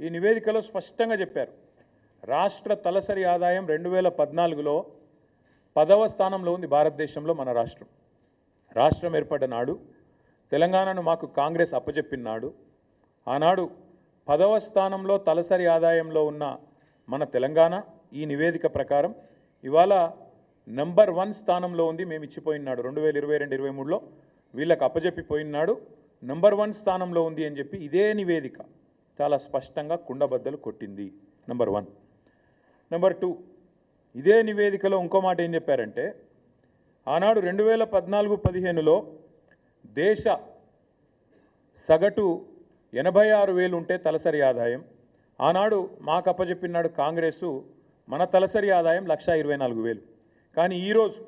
ఈ నివేదికలో స్పష్టంగా చెప్పారు. రాష్ట్ర తలసరి ఆదాయం రెండు వేల పద్నాలుగులో పదవ స్థానంలో ఉంది భారతదేశంలో మన రాష్ట్రం. రాష్ట్రం ఏర్పడ్డ నాడు తెలంగాణను మాకు కాంగ్రెస్ అప్పచెప్పిన నాడు ఆనాడు పదవ స్థానంలో తలసరి ఆదాయంలో ఉన్న మన తెలంగాణ ఈ నివేదిక ప్రకారం ఇవాళ నంబర్ వన్ స్థానంలో ఉంది మేము ఇచ్చిపోయినాడు రెండు వేల ఇరవై రెండు ఇరవై మూడులో వీళ్ళకి అప్పజెప్పిపోయినాడు నంబర్ వన్ స్థానంలో ఉంది అని చెప్పి ఇదే నివేదిక. చాలా స్పష్టంగా కుండబద్దలు కొట్టింది. నెంబర్ వన్ నెంబర్ టూ ఇదే నివేదికలో ఇంకో మాట ఏం చెప్పారంటే ఆనాడు రెండు వేల పద్నాలుగు పదిహేనులో దేశ సగటు ఎనభై ఆరు వేలు ఉంటే తలసరి ఆదాయం. ఆనాడు మాకు అప్పచెప్పినాడు కాంగ్రెసు మన తలసరి ఆదాయం లక్ష ఇరవై నాలుగు వేలు. కానీ ఈరోజు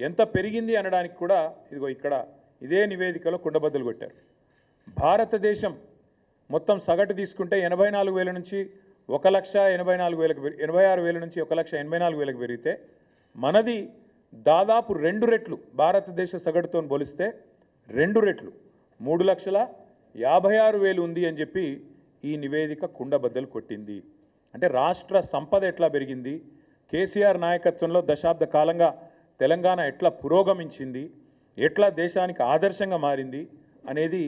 ఎంత పెరిగింది అనడానికి కూడా ఇదిగో ఇక్కడ ఇదే నివేదికలో కుండబద్దలు కొట్టారు. భారతదేశం మొత్తం సగటు తీసుకుంటే ఎనభై నాలుగు వేల నుంచి ఒక లక్ష ఎనభై నాలుగు వేలకు ఎనభై ఆరు వేల నుంచి ఒక లక్ష ఎనభై నాలుగు వేలకు పెరిగితే మనది దాదాపు రెండు రెట్లు భారతదేశ సగటుతో పోలిస్తే రెండు రెట్లు. మూడు లక్షల యాభై ఆరు వేలు ఉంది అని చెప్పి ఈ నివేదిక కుండబద్దలు కొట్టింది. అంటే రాష్ట్ర సంపద ఎట్లా పెరిగింది? కేసీఆర్ నాయకత్వంలో దశాబ్ద కాలంగా తెలంగాణ ఎట్లా పురోగమించింది? ఎట్లా దేశానికి ఆదర్శంగా మారింది? అనేది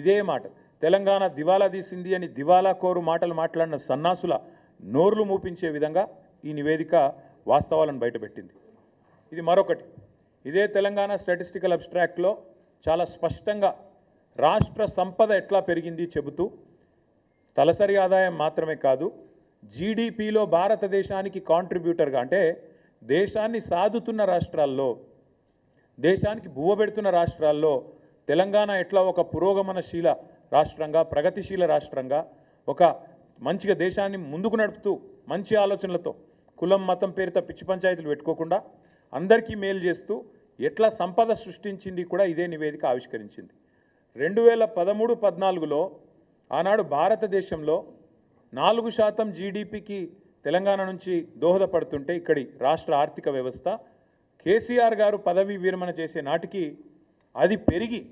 ఇదే మాట. తెలంగాణ దివాలా తీసింది అని దివాలా కోరు మాటలు మాట్లాడిన సన్నాసుల నోర్లు మూపించే విధంగా ఈ నివేదిక వాస్తవాలను బయటపెట్టింది. ఇది మరొకటి. ఇదే తెలంగాణ స్టాటిస్టికల్ అబ్స్ట్రాక్ట్లో చాలా స్పష్టంగా రాష్ట్ర సంపద ఎట్లా పెరిగింది చెబుతూ తలసరి ఆదాయం మాత్రమే కాదు జీడిపిలో భారతదేశానికి కాంట్రిబ్యూటర్గా అంటే దేశాన్ని సాదుతున్న రాష్ట్రాల్లో దేశానికి బువ్వబెడుతున్న రాష్ట్రాల్లో తెలంగాణ ఎట్లా ఒక పురోగమనశీల రాష్ట్రంగా ప్రగతిశీల రాష్ట్రంగా ఒక మంచిగా దేశాన్ని ముందుకు నడుపుతూ మంచి ఆలోచనలతో కులం మతం పేరుతో పిచ్చి పంచాయతీలు పెట్టుకోకుండా అందరికీ మేలు చేస్తూ ఎట్లా సంపద సృష్టించింది కూడా ఇదే నివేదిక ఆవిష్కరించింది. రెండు వేల పదమూడు పద్నాలుగులో ఆనాడు భారతదేశంలో నాలుగు శాతం జీడిపికి తెలంగాణ నుంచి దోహదపడుతుంటే ఇక్కడి రాష్ట్ర ఆర్థిక వ్యవస్థ కేసీఆర్ గారు పదవీ విరమణ చేసే నాటికి అది పెరిగి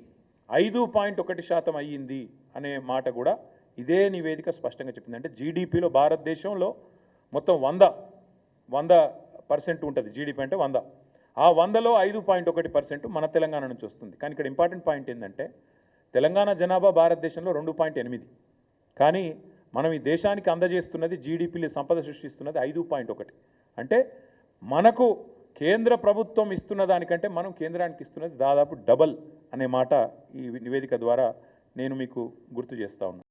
ఐదు పాయింట్ ఒకటి శాతం అయ్యింది అనే మాట కూడా ఇదే నివేదిక స్పష్టంగా చెప్పింది. అంటే జీడిపిలో భారతదేశంలో మొత్తం వంద వంద పర్సెంట్ ఉంటుంది జీడిపి అంటే వంద. ఆ వందలో ఐదు పాయింట్ ఒకటి పర్సెంట్ మన తెలంగాణ నుంచి వస్తుంది. కానీ ఇక్కడ ఇంపార్టెంట్ పాయింట్ ఏంటంటే తెలంగాణ జనాభా భారతదేశంలో రెండు పాయింట్ ఎనిమిది. కానీ మనం ఈ దేశానికి అందజేస్తున్నది జీడిపిలో సంపద సృష్టిస్తున్నది ఐదు పాయింట్ ఒకటి. అంటే మనకు కేంద్ర ప్రభుత్వం ఇస్తున్న దానికంటే మనం కేంద్రానికి ఇస్తున్నది దాదాపు డబల్. అనే మాట ఈ నివేదిక ద్వారా నేను మీకు గుర్తు చేస్తా ఉన్నాను